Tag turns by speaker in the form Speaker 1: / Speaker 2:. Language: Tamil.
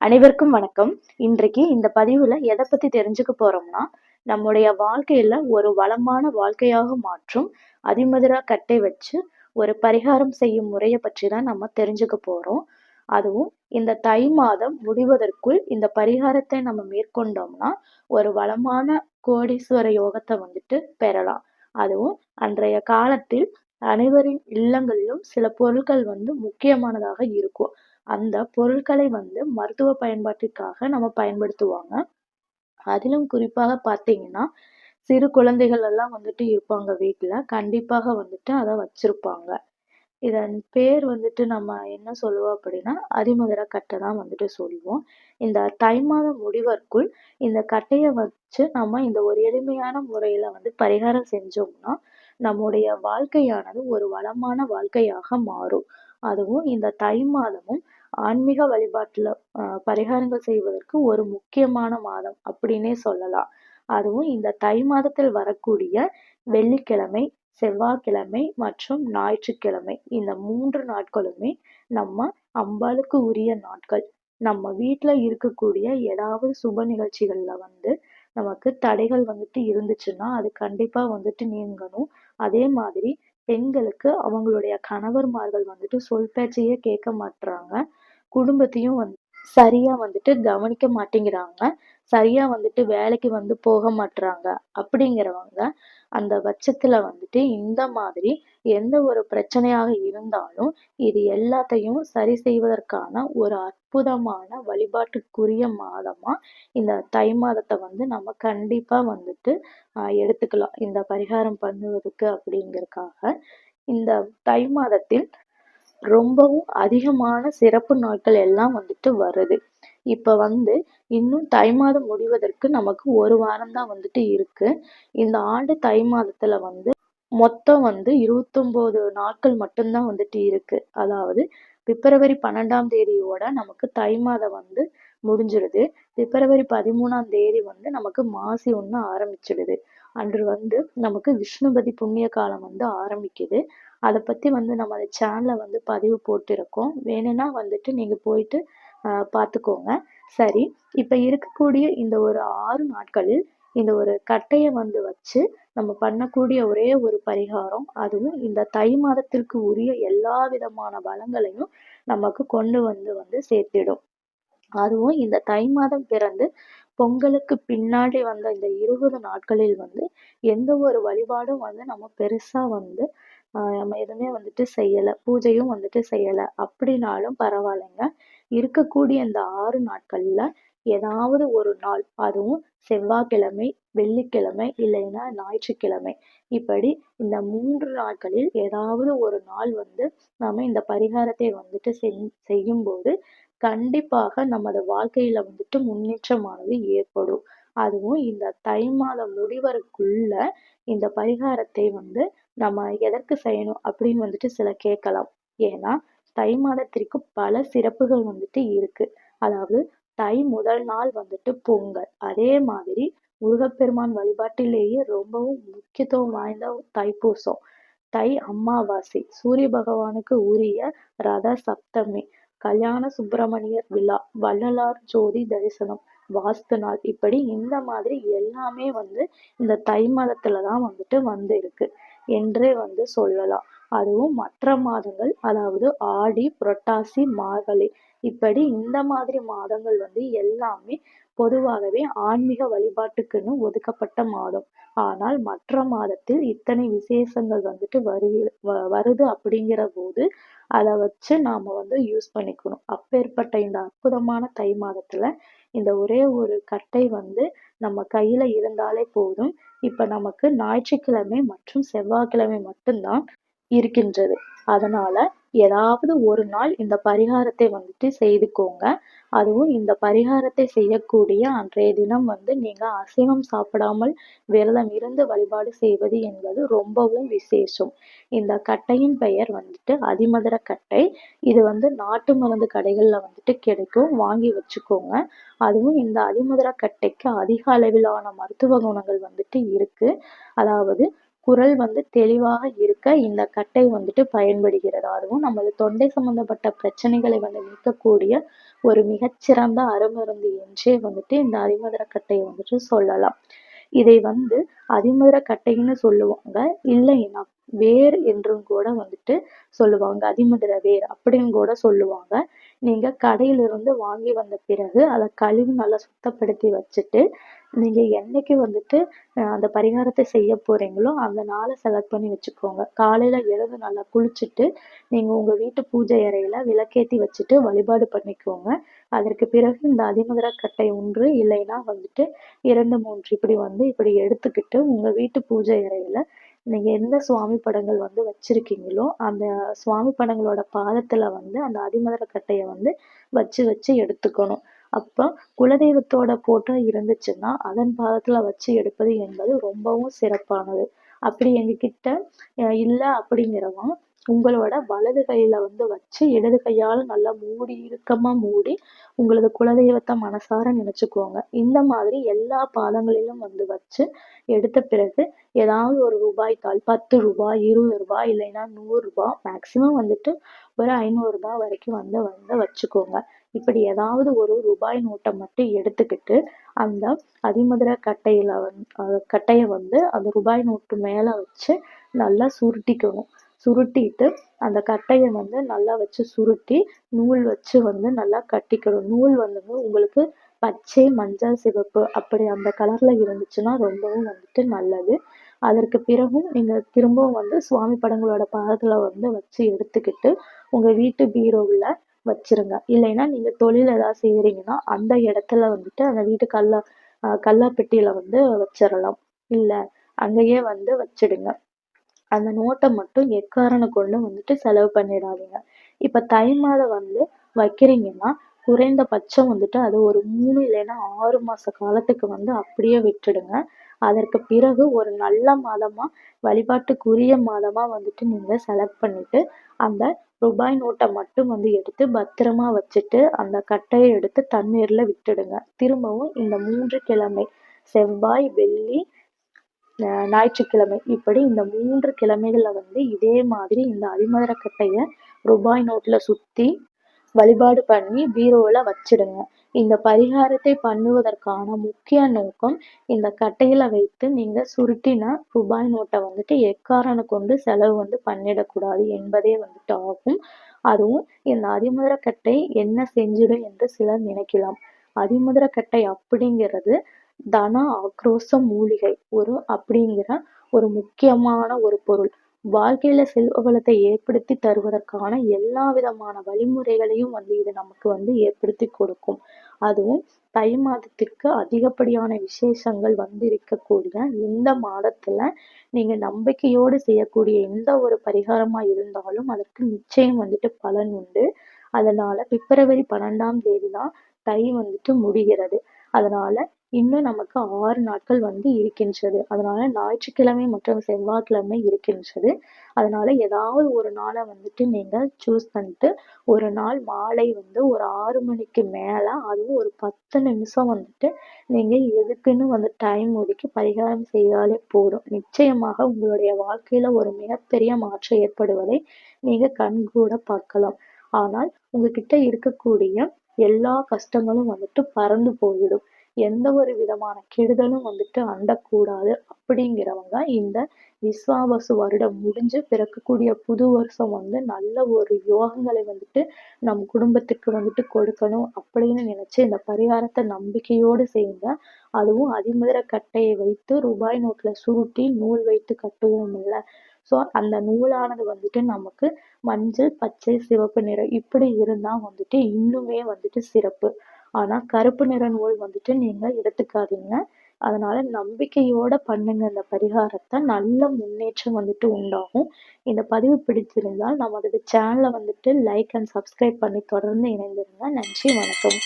Speaker 1: அனைவருக்கும் வணக்கம். இன்றைக்கு இந்த பதிவுல எதை பத்தி தெரிஞ்சுக்க போறோம்னா நம்முடைய வாழ்க்கையில ஒரு வளமான வாழ்க்கையாக மாற்றும் அதிமதுரா கட்டை வச்சு ஒரு பரிகாரம் செய்யும் முறையை பற்றி தான் நம்ம தெரிஞ்சுக்க போறோம். அதுவும் இந்த தை மாதம் முடிவதற்குள் இந்த பரிகாரத்தை நம்ம மேற்கொண்டோம்னா ஒரு வளமான கோடீஸ்வர யோகத்தை வந்துட்டு பெறலாம். அதுவும் அன்றைய காலத்தில் அனைவரின் இல்லங்களிலும் சில பொருட்கள் வந்து முக்கியமானதாக இருக்கும். அந்த பொருட்களை வந்து மருத்துவ பயன்பாட்டிற்காக நம்ம பயன்படுத்துவாங்க. அதிலும் குறிப்பாக பார்த்தீங்கன்னா சிறு குழந்தைகள் எல்லாம் வந்துட்டு இருப்பாங்க வீட்டில் கண்டிப்பாக வந்துட்டு அதை வச்சிருப்பாங்க. இதன் பேர் வந்துட்டு நம்ம என்ன சொல்லுவோம் அப்படின்னா அதிமதுர கட்டை தான் வந்துட்டு சொல்லுவோம். இந்த தை மாதம் முடிவற்குள் இந்த கட்டையை வச்சு நம்ம இந்த ஒரு எளிமையான முறையில வந்து பரிகாரம் செஞ்சோம்னா நம்முடைய வாழ்க்கையானது ஒரு வளமான வாழ்க்கையாக மாறும். அதுவும் இந்த தை மாதமும் ஆன்மீக வழிபாட்டுல பரிகாரங்கள் செய்வதற்கு ஒரு முக்கியமான மாதம் அப்படின்னே சொல்லலாம். அதுவும் இந்த தை மாதத்தில் வரக்கூடிய வெள்ளிக்கிழமை செவ்வாய்க்கிழமை மற்றும் ஞாயிற்றுக்கிழமை. இந்த மூன்று நாட்களுமே நம்ம அம்பாளுக்கு உரிய நாட்கள். நம்ம வீட்ல இருக்கக்கூடிய ஏதாவது சுப நிகழ்ச்சிகள்ல வந்து நமக்கு தடைகள் வந்துட்டு இருந்துச்சுன்னா அது கண்டிப்பா வந்துட்டு நீங்கணும். அதே மாதிரி பெண்களுக்கு அவங்களுடைய கணவர்மார்கள் வந்துட்டு சொல் பேச்சையே கேட்க மாட்றாங்க. குடும்பத்தையும் வந்து சரியா வந்துட்டு கவனிக்க மாட்டேங்கிறாங்க. சரியா வந்துட்டு வேலைக்கு வந்து போக மாட்டுறாங்க அப்படிங்கிறவங்க அந்த பட்சத்துல வந்துட்டு இந்த மாதிரி எந்த ஒரு பிரச்சனையாக இருந்தாலும் இது எல்லாத்தையும் சரி செய்வதற்கான ஒரு அற்புதமான வழிபாட்டுக்குரிய மாதமா இந்த தை மாதத்தை வந்து நம்ம கண்டிப்பா வந்துட்டு ஆஹ் எடுத்துக்கலாம். இந்த பரிகாரம் பண்ணுவதற்கு அப்படிங்கறதுக்காக இந்த தை மாதத்தில் ரொம்பவும் அதிகமான சிறப்பு நாட்கள் எல்லாம் வந்துட்டு வருது. இப்ப வந்து இன்னும் தை மாதம் முடிவதற்கு நமக்கு ஒரு வாரம் தான் வந்துட்டு இருக்கு. இந்த ஆண்டு தை மாதத்துல வந்து மொத்தம் வந்து இருபத்தொன்பது நாட்கள் மட்டும்தான் வந்துட்டு இருக்கு. அதாவது பிப்ரவரி பன்னெண்டாம் தேதியோட நமக்கு தை மாதம் வந்து முடிஞ்சிருது பிப்ரவரி பதிமூணாம் தேதி வந்து நமக்கு மாசி ஒண்ணு ஆரம்பிச்சிடுது. அன்று வந்து நமக்கு விஷ்ணுபதி புண்ணிய காலம் வந்து ஆரம்பிக்குது. அதை பத்தி வந்து நம்ம அந்த சேனல்ல வந்து பதிவு போட்டிருக்கோம். வேணும்னா வந்துட்டு நீங்க போயிட்டு பார்த்துக்கோங்க. சரி இப்ப இருக்கக்கூடிய இந்த ஒரு ஆறு நாட்களில் இந்த ஒரு கட்டையை வந்து வச்சு நம்ம பண்ணக்கூடிய ஒரே ஒரு பரிகாரம் அதுவும் இந்த தை மாதத்திற்கு உரிய எல்லா விதமான பலங்களையும் நமக்கு கொண்டு வந்து வந்து சேர்த்திடும். அதுவும் இந்த தை மாதம் பிறந்து பொங்கலுக்கு பின்னாடி வந்த இந்த இருபது நாட்களில் வந்து எந்த ஒரு வழிபாடும் வந்து நம்ம பெருசா வந்து நம்ம எதுவுமே வந்துட்டு செய்யல. பூஜையும் வந்துட்டு செய்யல. அப்படின்னாலும் பரவாயில்லைங்க. இருக்கக்கூடிய இந்த ஆறு நாட்கள்ல ஏதாவது ஒரு நாள் அதுவும் செவ்வாய்க்கிழமை வெள்ளிக்கிழமை இல்லைன்னா ஞாயிற்றுக்கிழமை இப்படி இந்த மூன்று நாட்களில் ஏதாவது ஒரு நாள் வந்து நாம இந்த பரிகாரத்தை வந்துட்டு செய் செய்யும்போது கண்டிப்பாக நமது வாழ்க்கையில வந்துட்டு முன்னேற்றமானது ஏற்படும். அதுவும் இந்த தை மாதம் முடிவருக்குள்ள இந்த பரிகாரத்தை வந்து நம்ம எதற்கு செய்யணும் அப்படின்னு வந்துட்டு சில கேட்கலாம். ஏன்னா தை மாதத்திற்கு பல சிறப்புகள் வந்துட்டு இருக்கு. அதாவது தை முதல் நாள் வந்துட்டு பொங்கல். அதே மாதிரி முருகப்பெருமான் வழிபாட்டிலேயே ரொம்பவும் முக்கியத்துவம் வாய்ந்த தைப்பூசம். தை அமாவாசை. சூரிய பகவானுக்கு உரிய ரத சப்தமி. கல்யாண சுப்பிரமணியர் விழா வள்ளலார் ஜோதி தரிசனம் வாஸ்து நாள். இப்படி இந்த மாதிரி எல்லாமே வந்து இந்த தை மாதத்துல தான் வந்துட்டு வந்து இருக்கு என்றே வந்து சொல்லலாம். அதுவும் மற்ற மாதங்கள் அதாவது ஆடி புரட்டாசி மார்கழி. இப்படி இந்த மாதிரி மாதங்கள் வந்து எல்லாமே பொதுவாகவே ஆன்மீக வழிபாட்டுக்குன்னு ஒதுக்கப்பட்ட மாதம். ஆனால் மற்ற மாதத்தில் இத்தனை விசேஷங்கள் வந்துட்டு வருகி வருது அப்படிங்கிற போது அதை வச்சு நாம் வந்து யூஸ் பண்ணிக்கணும். அப்பேற்பட்ட இந்த அற்புதமான தை மாதத்தில் இந்த ஒரே ஒரு கட்டை வந்து நம்ம கையில் இருந்தாலே போதும். இப்போ நமக்கு ஞாயிற்றுக்கிழமை மற்றும் செவ்வாய்க்கிழமை மட்டும்தான் இருக்கின்றது. அதனால் ஏதாவது ஒரு நாள் இந்த பரிகாரத்தை வந்துட்டு செய்துக்கோங்க. அதுவும் இந்த பரிகாரத்தை செய்யக்கூடிய அன்றைய தினம் வந்து நீங்க அசைவம் சாப்பிடாமல் விரதம் இருந்து வழிபாடு செய்வது என்பது ரொம்பவும் விசேஷம். இந்த கட்டையின் பெயர் வந்துட்டு அதிமதுர கட்டை. இது வந்து நாட்டு மருந்து கடைகள்ல வந்துட்டு கிடைக்கும். வாங்கி வச்சுக்கோங்க. அதுவும் இந்த அதிமதுர கட்டைக்கு அதிக அளவிலான மருத்துவ குணங்கள் வந்துட்டு இருக்கு. அதாவது குரல் வந்து தெளிவாக இருக்க இந்த கட்டை வந்துட்டு பயன்படுகிறது. அதுவும் நமது தொண்டை சம்பந்தப்பட்ட பிரச்சனைகளை வந்து நீக்கக்கூடிய ஒரு மிகச்சிறந்த அருமருந்து என்றே வந்துட்டு இந்த அதிமதுர கட்டையை வந்துட்டு சொல்லலாம். இதை வந்து அதிமதுர கட்டைன்னு சொல்லுவாங்க. இல்லைன்னா வேர் என்றும் கூட வந்துட்டு சொல்லுவாங்க. அதிமதுர வேர் அப்படின்னு கூட சொல்லுவாங்க. நீங்க கடையிலிருந்து வாங்கி வந்த பிறகு அதை கழுவி நல்லா சுத்தப்படுத்தி வச்சுட்டு நீங்க என்னைக்கு வந்துட்டு அந்த பரிகாரத்தை செய்ய போறீங்களோ அந்த நாளை செலக்ட் பண்ணி வச்சுக்கோங்க. காலையில எழுந்து நல்லா குளிச்சுட்டு நீங்க உங்க வீட்டு பூஜை அறையில விளக்கேத்தி வச்சுட்டு வழிபாடு பண்ணிக்கோங்க. அதற்கு பிறகு இந்த அதிமதுர கட்டை ஒன்று இல்லைன்னா வந்துட்டு இரண்டு மூன்று இப்படி வந்து இப்படி எடுத்துக்கிட்டு உங்க வீட்டு பூஜை அறையில நீங்க எந்த சுவாமி படங்கள் வந்து வச்சிருக்கீங்களோ அந்த சுவாமி படங்களோட பாதத்துல வந்து அந்த அதிமதுர கட்டையை வந்து வச்சு வச்சு எடுத்துக்கணும். அப்போ குலதெய்வத்தோட போட்டோ இருந்துச்சுன்னா அதன் பாதத்துல வச்சு எடுப்பது என்பது ரொம்பவும் சிறப்பானது. அப்படி எங்ககிட்ட இல்லை அப்படிங்கிறவங்க உங்களோட வலது கையில வந்து வச்சு இடது கையால நல்லா மூடி இறுக்கமா மூடி உங்களது குலதெய்வத்தை மனசார நினைச்சுக்கோங்க இந்த மாதிரி எல்லா பாதங்களிலும் வந்து வச்சு எடுத்த பிறகு ஏதாவது ஒரு ரூபாய் தாள் பத்து ரூபாய் இருபது ரூபாய் இல்லைன்னா நூறு ரூபாய் மேக்சிமம் வந்துட்டு ஒரு ஐநூறு ரூபாய் வரைக்கும் வந்து வந்து வச்சுக்கோங்க. இப்படி ஏதாவது ஒரு ரூபாய் நோட்டை மட்டும் எடுத்துக்கிட்டு அந்த அதிமதுர கட்டையில வந் கட்டையை வந்து அந்த ரூபாய் நோட்டு மேலே வச்சு நல்லா சுருட்டிக்கணும். சுருட்டிட்டு அந்த கட்டையை வந்து நல்லா வச்சு சுருட்டி நூல் வச்சு வந்து நல்லா கட்டிக்கணும். நூல் வந்து உங்களுக்கு பச்சை மஞ்சள் சிவப்பு அப்படி அந்த கலரில் இருந்துச்சுன்னா ரொம்பவும் வந்துட்டு நல்லது. அதற்கு பிறகும் நீங்கள் திரும்பவும் வந்து சுவாமி படங்களோட பாதத்துல வந்து வச்சு எடுத்துக்கிட்டு உங்கள் வீட்டு பீரோவில் வச்சிருங்க. இல்லைன்னா நீங்கள் தொழில் ஏதாவது செய்கிறீங்கன்னா அந்த இடத்துல வந்துட்டு அந்த வீட்டு கல்லா கல்லாப்பெட்டியில் வந்து வச்சிடலாம் இல்லை அங்கேயே வந்து வச்சிடுங்க. அந்த நோட்டை மட்டும் எக்காரணம் கொண்டும் வந்துட்டு செலவு பண்ணிடாதீங்க. இப்ப தை மாதம் வந்து வைக்கிறீங்கன்னா குறைந்தபட்சம் வந்துட்டு அது ஒரு மூணு இல்லைன்னா ஆறு மாச காலத்துக்கு வந்து அப்படியே விட்டுடுங்க. அதற்கு பிறகு ஒரு நல்ல மாதமா வழிபாட்டுக்குரிய மாதமா வந்துட்டு நீங்க செலக்ட் பண்ணிட்டு அந்த ரூபாய் நோட்டை மட்டும் வந்து எடுத்து பத்திரமா வச்சுட்டு அந்த கட்டையை எடுத்து தண்ணீர்ல விட்டுடுங்க. திரும்பவும் இந்த மூன்று கிழமை செவ்வாய் வெள்ளி ஞாயிற்றுக்கிழமை. இப்படி இந்த மூன்று கிழமைகளில் வந்து இதே மாதிரி இந்த அரிமதர ரூபாய் நோட்டில் சுற்றி வழிபாடு பண்ணி பீரோவில் வச்சிடுங்க. இந்த பரிகாரத்தை பண்ணுவதற்கான முக்கிய நோக்கம் இந்த கட்டையில வைத்து நீங்க சுருட்டின ரூபாய் நோட்டை வந்துட்டு எக்காரனை கொண்டு செலவு வந்து பண்ணிடக்கூடாது என்பதே வந்துட்டு ஆகும். அதுவும் இந்த அதிமுதிரக்கட்டை என்ன செஞ்சிடும் என்று சிலர் நினைக்கலாம். அதிமுதிரக்கட்டை அப்படிங்கிறது தன ஆக்ரோஷ மூலிகை. ஒரு அப்படிங்கிற ஒரு முக்கியமான ஒரு பொருள். வாழ்க்கையில செல்வ வளத்தை ஏற்படுத்தி தருவதற்கான எல்லா விதமான வழிமுறைகளையும் வந்து இது நமக்கு வந்து ஏற்படுத்தி கொடுக்கும். அதுவும் தை மாதத்திற்கு அதிகப்படியான விசேஷங்கள் வந்து இருக்கக்கூடிய இந்த மாதத்துல நீங்க நம்பிக்கையோடு செய்யக்கூடிய எந்த ஒரு பரிகாரமா இருந்தாலும் அதற்கு நிச்சயம் வந்துட்டு பலன் உண்டு. அதனால பிப்ரவரி பன்னெண்டாம் தேதி தான் தை வந்துட்டு முடிகிறது. அதனால இன்னும் நமக்கு ஆறு நாட்கள் வந்து இருக்கின்றது. அதனால ஞாயிற்றுக்கிழமை மற்றும் செவ்வாய்க்கிழமை இருக்கின்றது. அதனால ஏதாவது ஒரு நாளை வந்துட்டு நீங்க சூஸ் பண்ணிட்டு ஒரு நாள் மாலை வந்து ஒரு ஆறு மணிக்கு மேல அதுவும் ஒரு பத்து நிமிஷம் வந்துட்டு நீங்க எதுக்குன்னு வந்து டைம் ஒதுக்கி பரிகாரம் செய்தாலே போதும். நிச்சயமாக உங்களுடைய வாழ்க்கையில ஒரு மிகப்பெரிய மாற்றம் ஏற்படுவதை நீங்க கண்கூட பார்க்கலாம். ஆனால் உங்ககிட்ட இருக்கக்கூடிய எல்லா கஷ்டங்களும் வந்துட்டு பறந்து போயிடும். எந்த ஒரு விதமான கெடுதலும் வந்துட்டு அண்டக்கூடாது அப்படிங்கிறவங்க இந்த விஸ்வாவசு வருடம் முடிஞ்சு பிறக்கக்கூடிய புது வருஷம் வந்து நல்ல ஒரு யோகங்களை வந்துட்டு நம் குடும்பத்துக்கு வந்துட்டு கொடுக்கணும் அப்படின்னு நினைச்சு இந்த பரிகாரத்தை நம்பிக்கையோடு செய்யுங்க. அதுவும் அதிமதுர கட்டையை வைத்து ரூபாய் நோட்டுல சுருட்டி நூல் வைத்து கட்டுவோம் இல்லை. ஸோ அந்த நூலானது வந்துட்டு நமக்கு மஞ்சள் பச்சை சிவப்பு நிறம் இப்படி இருந்தால் வந்துட்டு இன்னுமே வந்துட்டு சிறப்பு. ஆனா கருப்பு நிற நூல் வந்துட்டு நீங்க எடுத்துக்காதீங்க. அதனால நம்பிக்கையோட பண்ணுங்க. இந்த பரிகாரத்தை நல்ல முன்னேற்றம் வந்துட்டு உண்டாகும். இந்த பதிவு பிடிச்சிருந்தால் நமது சேனலை வந்துட்டு லைக் அண்ட் சப்ஸ்கிரைப் பண்ணி தொடர்ந்து இணைந்திருங்க. நன்றி வணக்கம்.